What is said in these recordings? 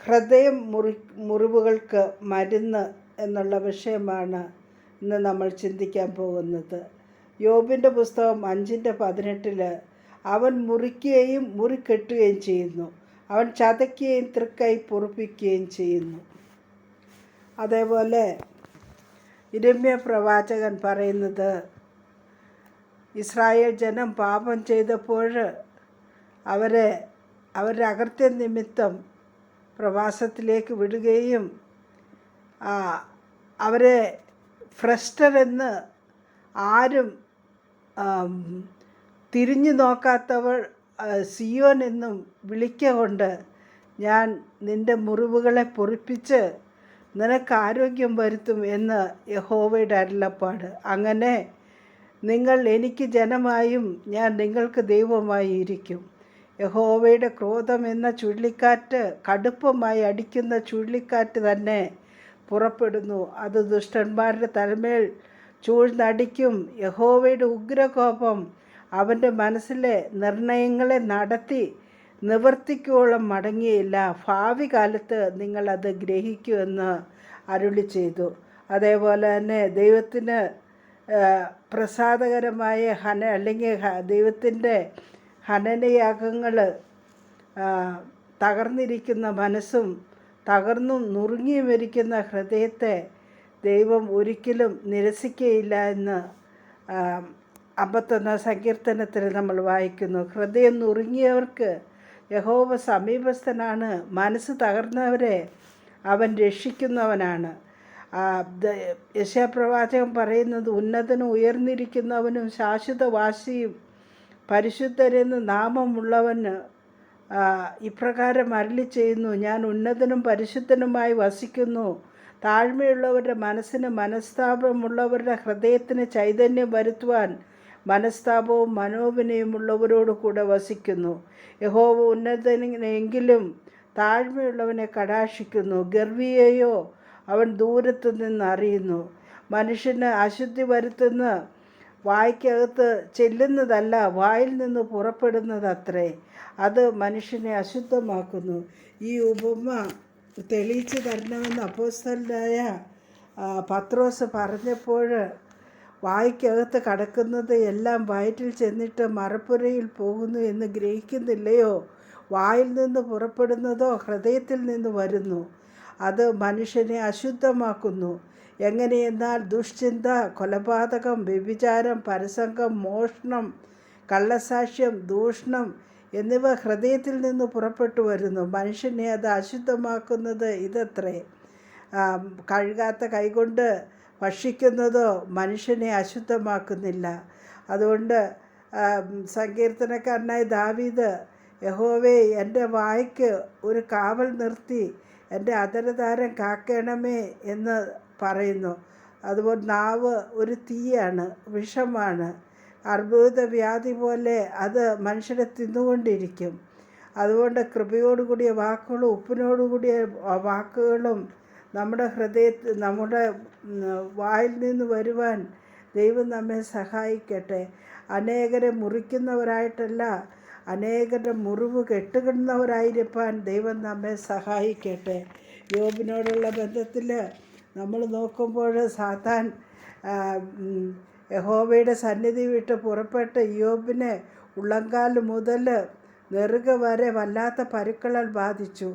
ഹൃദയം മുറി മുറിവുകൾക്ക് മരുന്ന് എന്നുള്ള വിഷയമാണ് ഇന്ന് നമ്മൾ ചിന്തിക്കാൻ പോകുന്നത്. യോബിന്റെ പുസ്തകം അഞ്ചിന്റെ പതിനെട്ടിൽ അവൻ മുറിക്കുകയും മുറിക്കെട്ടുകയും ചെയ്യുന്നു. അവൻ ചതയ്ക്കുകയും തൃക്കൈ പൊറുപ്പിക്കുകയും ചെയ്യുന്നു. അതേപോലെ ഇരമ്യ പ്രവാചകൻ പറയുന്നത് ഇസ്രായേൽ ജനം പാപം ചെയ്തപ്പോൾ അവരെ അവരുടെ അകർത്യ നിമിത്തം പ്രവാസത്തിലേക്ക് വിടുകയും അവരെ ഫ്രസ്റ്റർ എന്ന് ആരും തിരിഞ്ഞു നോക്കാത്തവൾ സിയോൻ എന്നും വിളിക്കൊണ്ട് ഞാൻ നിന്റെ മുറിവുകളെ പൊറിപ്പിച്ച് നിനക്ക് ആരോഗ്യം വരുത്തും എന്ന് യഹോവയുടെ അരുളപ്പാട്. അങ്ങനെ നിങ്ങൾ എനിക്ക് ജനമായും ഞാൻ നിങ്ങൾക്ക് ദൈവമായി ഇരിക്കും യഹോവയുടെ ക്രോധം എന്ന ചുഴലിക്കാറ്റ് കടുപ്പമായി അടിക്കുന്ന ചുഴലിക്കാറ്റ് തന്നെ പുറപ്പെടുന്നു. അത് ദുഷ്ടന്മാരുടെ തലമേൽ ചൂഴ്ന്നടിക്കും. യഹോവയുടെ ഉഗ്രകോപം അവന്റെ മനസ്സിലെ നിർണയങ്ങളെ നടത്തി നിവർത്തിക്കോളം മടങ്ങിയില്ല. ഭാവി കാലത്ത് നിങ്ങളത് ഗ്രഹിക്കുമെന്ന് അരുളി ചെയ്തു. അതേപോലെ തന്നെ ദൈവത്തിന് പ്രസാദകരമായ ഹന അല്ലെങ്കിൽ ദൈവത്തിന്റെ ഹനനയാഗങ്ങൾ തകർന്നിരിക്കുന്ന മനസ്സും തകർന്നും നുറുങ്ങിയും ഇരിക്കുന്ന ഹൃദയത്തെ ദൈവം ഒരിക്കലും നിരസിക്കുകയില്ല എന്ന് അമ്പത്തൊന്നാം സങ്കീർത്തനത്തിൽ നമ്മൾ വായിക്കുന്നു. ഹൃദയം നുറുങ്ങിയവർക്ക് യഹോവ സമീപസ്ഥനാണ് മനസ്സ് തകർന്നവരെ അവൻ രക്ഷിക്കുന്നവനാണ്. ദ- പറയുന്നത് ഉന്നതനും ഉയർന്നിരിക്കുന്നവനും ശാശ്വത വാസിയും പരിശുദ്ധരെന്ന് നാമമുള്ളവന് ഇപ്രകാരം അരളി ചെയ്യുന്നു. ഞാൻ ഉന്നതനും പരിശുദ്ധനുമായി വസിക്കുന്നു. താഴ്മയുള്ളവരുടെ മനസ്സിന് മനസ്താപമുള്ളവരുടെ ഹൃദയത്തിന് ചൈതന്യം വരുത്തുവാൻ മനസ്താപവും മനോവിനയമുള്ളവരോട് കൂടെ വസിക്കുന്നു. യഹോവ ഉന്നതനെങ്കിലും താഴ്മയുള്ളവനെ കടാക്ഷിക്കുന്നു. ഗർവിയെയോ അവൻ ദൂരത്തു നിന്ന് അറിയുന്നു. മനുഷ്യന് അശുദ്ധി വരുത്തുന്ന വായ്ക്കകത്ത് ചെല്ലുന്നതല്ല വായിൽ നിന്ന് പുറപ്പെടുന്നതത്രേ. അത് മനുഷ്യനെ അശുദ്ധമാക്കുന്നു. ഈ ഉപമ തെളിയിച്ചു തരണമെന്ന് അപ്പോസ്തലനായ പത്രോസ് പറഞ്ഞപ്പോൾ വായ്ക്കകത്ത് കടക്കുന്നത് എല്ലാം വയറ്റിൽ ചെന്നിട്ട് മറപ്പുരയിൽ പോകുന്നു എന്ന് ഗ്രഹിക്കുന്നില്ലയോ? വായിൽ നിന്ന് പുറപ്പെടുന്നതോ ഹൃദയത്തിൽ നിന്ന് വരുന്നു? അത് മനുഷ്യനെ അശുദ്ധമാക്കുന്നു. എങ്ങനെയെന്നാൽ ദുഷ്ചിന്ത കൊലപാതകം വ്യഭിചാരം പരസംഗം മോഷണം കള്ളസാക്ഷ്യം ദൂഷണം എന്നിവ ഹൃദയത്തിൽ നിന്ന് പുറപ്പെട്ടു വരുന്നു. മനുഷ്യനെ അത് അശുദ്ധമാക്കുന്നത് ഇതത്രേ. കഴുകാത്ത കൈകൊണ്ട് ഭക്ഷിക്കുന്നതോ മനുഷ്യനെ അശുദ്ധമാക്കുന്നില്ല. അതുകൊണ്ട് സങ്കീർത്തനക്കാരനായ ദാവീദ് യഹോവേ എന്റെ വായ്ക്ക് ഒരു കാവൽ നിർത്തി എന്റെ അതരതാരം കാക്കണമേ എന്ന് പറയുന്നു. അതുപോലെ നാവ് ഒരു തീയാണ് വിഷമാണ്. അർബുദ വ്യാധി പോലെ അത് മനുഷ്യരെ തിന്നുകൊണ്ടിരിക്കും. അതുകൊണ്ട് കൃപയോടുകൂടിയ വാക്കുകളും ഉപ്പിനോടുകൂടിയ വാക്കുകളും നമ്മുടെ ഹൃദയത്തിൽ നമ്മുടെ വായിൽ നിന്ന് വരുവാൻ ദൈവം നമ്മെ സഹായിക്കട്ടെ. അനേകരെ മുറിക്കുന്നവരായിട്ടല്ല അനേകരുടെ മുറിവ് കെട്ടുകിടുന്നവരായിരിക്കാൻ ദൈവം നമ്മെ സഹായിക്കട്ടെ. യോബിനോടുള്ള ബന്ധത്തിൽ നമ്മൾ നോക്കുമ്പോൾ സാത്താൻ യഹോബയുടെ സന്നിധി വിട്ട് പുറപ്പെട്ട് യോബിനെ ഉള്ളങ്കാൽ മുതൽ നെറുക വരെ വല്ലാത്ത പരുക്കളാൽ ബാധിച്ചു.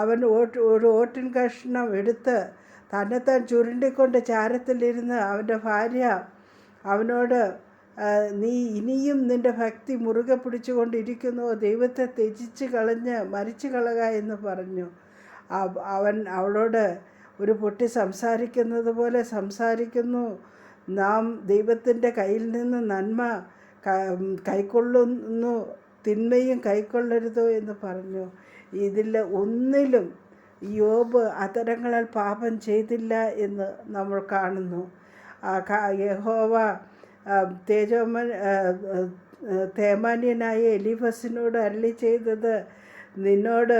അവൻ ഓട്ട് ഒരു ഓട്ടിൻ കഷ്ണം എടുത്ത് തന്നെത്താൻ ചുരുണ്ടിക്കൊണ്ട് ചാരത്തിലിരുന്ന് അവന്റെ ഭാര്യ അവനോട് നീ ഇനിയും നിന്റെ ഭക്തി മുറുകെ പിടിച്ചുകൊണ്ടിരിക്കുന്നു ദൈവത്തെ ത്യജിച്ച് കളഞ്ഞ് മരിച്ചു കളക എന്ന് പറഞ്ഞു. അവൻ അവളോട് ഒരു പൊട്ടി സംസാരിക്കുന്നത് പോലെ സംസാരിക്കുന്നു. നാം ദൈവത്തിന്റെ കയ്യിൽ നിന്ന് നന്മ കൈക്കൊള്ളുന്നു. തിന്മയും കൈക്കൊള്ളരുതോ എന്ന് പറഞ്ഞു. ഇതിൽ ഒന്നിലും യോബ് അതരങ്ങളാൽ പാപം ചെയ്തില്ല എന്ന് നമ്മൾ കാണുന്നു. യഹോവ തേജോമ തേജോമൻ തേമാന്യനായ എലിഫസിനോട് അരളി ചെയ്തത് നിന്നോട്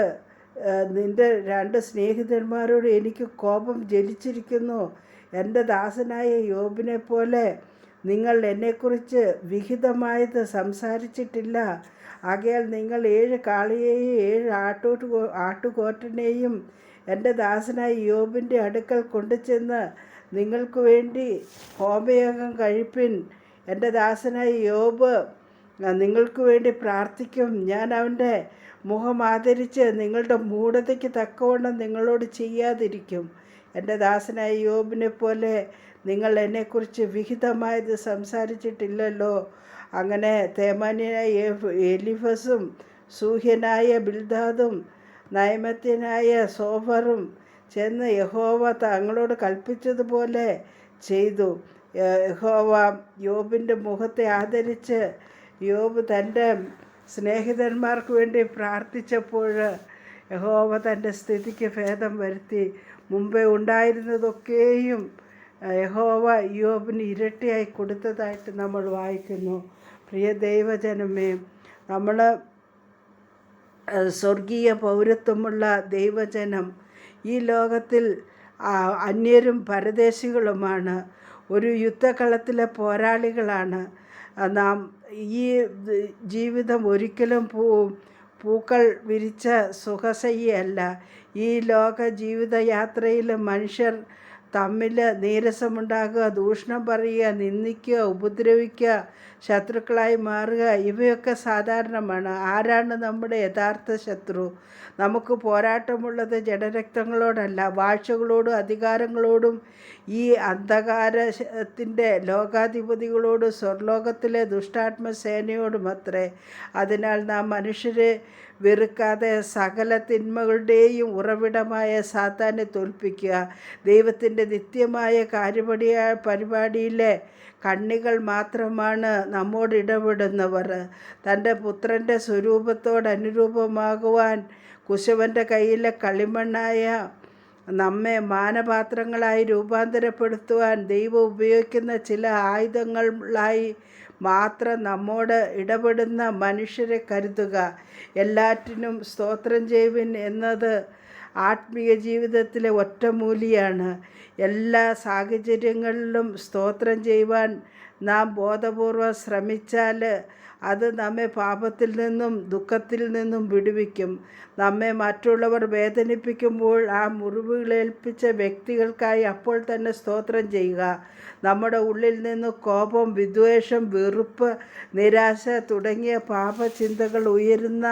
നിന്റെ രണ്ട് സ്നേഹിതന്മാരോട് എനിക്ക് കോപം ജലിച്ചിരിക്കുന്നു എന്റെ ദാസനായ യോബിനെ പോലെ നിങ്ങൾ എന്നെക്കുറിച്ച് വിഹിതമായത് സംസാരിച്ചിട്ടില്ല. ആകയാൽ നിങ്ങൾ ഏഴ് കാളിയെയും ഏഴ് ആട്ടൂട്ട് ആട്ടുകോറ്റനെയും എന്റെ ദാസനായ യോബിന്റെ അടുക്കൽ കൊണ്ടുചെന്ന് നിങ്ങൾക്ക് വേണ്ടി ഹോമയോഗം കഴിപ്പിൻ. എന്റെ ദാസനായ യോബ് നിങ്ങൾക്ക് വേണ്ടി പ്രാർത്ഥിക്കും. ഞാൻ അവന്റെ മുഖം ആദരിച്ച് നിങ്ങളുടെ മൂഢതയ്ക്ക് തക്കവണ്ണം നിങ്ങളോട് ചെയ്യാതിരിക്കും. എന്റെ ദാസനായ യോബിനെ പോലെ നിങ്ങൾ എന്നെക്കുറിച്ച് വിഹിതമായത് സംസാരിച്ചിട്ടില്ലല്ലോ. അങ്ങനെ തേമാന്യനായ എലിഫസും സൂഹ്യനായ ബിൽദാദും നയമത്തിനായ സോഫറും ചെന്ന് യഹോവ തങ്ങളോട് കൽപ്പിച്ചതുപോലെ ചെയ്തു. യഹോവ യോബിന്റെ മുഖത്തെ ആദരിച്ച് യോബ് തന്റെ സ്നേഹിതന്മാർക്ക് വേണ്ടി പ്രാർത്ഥിച്ചപ്പോൾ യഹോവ തന്റെ സ്ഥിതിക്ക് ഭേദം വരുത്തി മുമ്പേ ഉണ്ടായിരുന്നതൊക്കെയും യഹോവ യോബിന് ഇരട്ടിയായി കൊടുത്തതായിട്ട് നമ്മൾ വായിക്കുന്നു. പ്രിയ ദൈവജനമേ നമ്മൾ സ്വർഗീയ പൗരത്വമുള്ള ദൈവജനം ഈ ലോകത്തിൽ അന്യരും പരദേശികളുമാണ് ഒരു യുദ്ധകളത്തിലെ പോരാളികളാണ്. നാം ഈ ജീവിതം ഒരിക്കലും പൂ പൂക്കൾ വിരിച്ച സുഖസയ്യല്ല ഈ ലോക ജീവിതയാത്രയിൽ മനുഷ്യർ തമ്മിൽ നീരസമുണ്ടാകുക ദൂഷണം പറയുക നിന്ദിക്കുക ഉപദ്രവിക്കുക ശത്രുക്കളായി മാറുക ഇവയൊക്കെ സാധാരണമാണ്. ആരാണ് നമ്മുടെ യഥാർത്ഥ ശത്രു? നമുക്ക് പോരാട്ടമുള്ളത് ജഡരക്തങ്ങളോടല്ല വാഴ്ചകളോടും അധികാരങ്ങളോടും ഈ അന്ധകാരത്തിന്റെ ലോകാധിപതികളോടും സ്വർലോകത്തിലെ ദുഷ്ടാത്മസേനയോടുമത്രേ അതിനാൽ നാം മനുഷ്യരെ വെറുക്കാതെ സകല തിന്മകളുടെയും ഉറവിടമായ സാത്താനെ തോൽപ്പിക്കുക. ദൈവത്തിന്റെ നിത്യമായ കാര്യപടിയ പരിപാടിയിലെ കണ്ണികൾ മാത്രമാണ് നമ്മോട് ഇടപെടുന്നവർ. തന്റെ പുത്രന്റെ സ്വരൂപത്തോടനുരൂപമാകുവാൻ കുശവന്റെ കയ്യിലെ കളിമണ്ണായ നമ്മെ മാനപാത്രങ്ങളായി രൂപാന്തരപ്പെടുത്തുവാൻ ദൈവം ഉപയോഗിക്കുന്ന ചില ആയുധങ്ങളായി മാത്രം നമ്മോട് ഇടപെടുന്ന മനുഷ്യരെ കരുതുക. എല്ലാറ്റിനും സ്തോത്രം ചെയ്യുവിൻ എന്നത് ആത്മീയ ജീവിതത്തിലെ ഒറ്റമൂലിയാണ്. എല്ലാ സാഹചര്യങ്ങളിലും സ്തോത്രം ചെയ്യുവാൻ നാം ബോധപൂർവം ശ്രമിച്ചാൽ അത് നമ്മെ പാപത്തിൽ നിന്നും ദുഃഖത്തിൽ നിന്നും വിടുവിക്കും. നമ്മെ മറ്റുള്ളവർ വേദനിപ്പിക്കുമ്പോൾ ആ മുറിവുകളേൽപ്പിച്ച വ്യക്തികൾക്കായി അപ്പോൾ തന്നെ സ്തോത്രം ചെയ്യുക. നമ്മുടെ ഉള്ളിൽ നിന്ന് കോപം വിദ്വേഷം വെറുപ്പ് നിരാശ തുടങ്ങിയ പാപചിന്തകൾ ഉയരുന്ന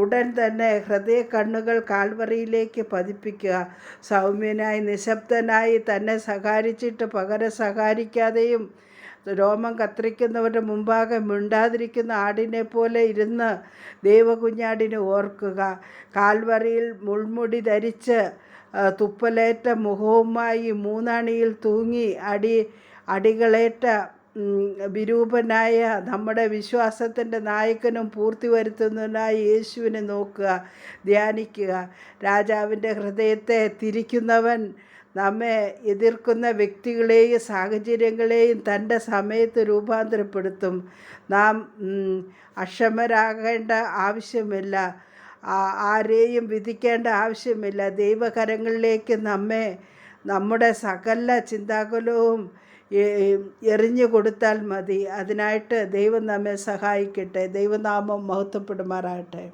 ഉടൻ തന്നെ ഹൃദയ കണ്ണുകൾ കാൽവറിയിലേക്ക് പതിപ്പിക്കുക. സൗമ്യനായി നിശബ്ദനായി തന്നെ സഹാരിച്ചിട്ട് പകരം സഹാരിക്കാതെയും രോമം കത്തിരിക്കുന്നവരുടെ മുമ്പാകെ മിണ്ടാതിരിക്കുന്ന ആടിനെ പോലെ ഇരുന്ന് ദൈവകുഞ്ഞാടിനെ ഓർക്കുക. കാൽവറിയിൽ മുൾമുടി ധരിച്ച് തുപ്പലേറ്റ മുഖവുമായി മൂന്നണിയിൽ തൂങ്ങി അടി അടികളേറ്റ വിരൂപനായ നമ്മുടെ വിശ്വാസത്തിന്റെ നായകനും പൂർത്തി വരുത്തുന്നതിനായി യേശുവിനെ നോക്കുക ധ്യാനിക്കുക. രാജാവിന്റെ ഹൃദയത്തെ തിരിക്കുന്നവൻ നമ്മെ എതിർക്കുന്ന വ്യക്തികളെയും സാഹചര്യങ്ങളെയും തന്റെ സമയത്ത് രൂപാന്തരപ്പെടുത്തും. നാം അക്ഷമരാകേണ്ട ആവശ്യമില്ല. ആരെയും വിധിക്കേണ്ട ആവശ്യമില്ല. ദൈവകരങ്ങളിലേക്ക് നമ്മെ നമ്മുടെ സകല ചിന്താകുലവും എറിഞ്ഞു കൊടുത്താൽ മതി. അതിനായിട്ട് ദൈവം നമ്മെ സഹായിക്കട്ടെ. ദൈവനാമം മഹത്വപ്പെടുമാറാകട്ടെ.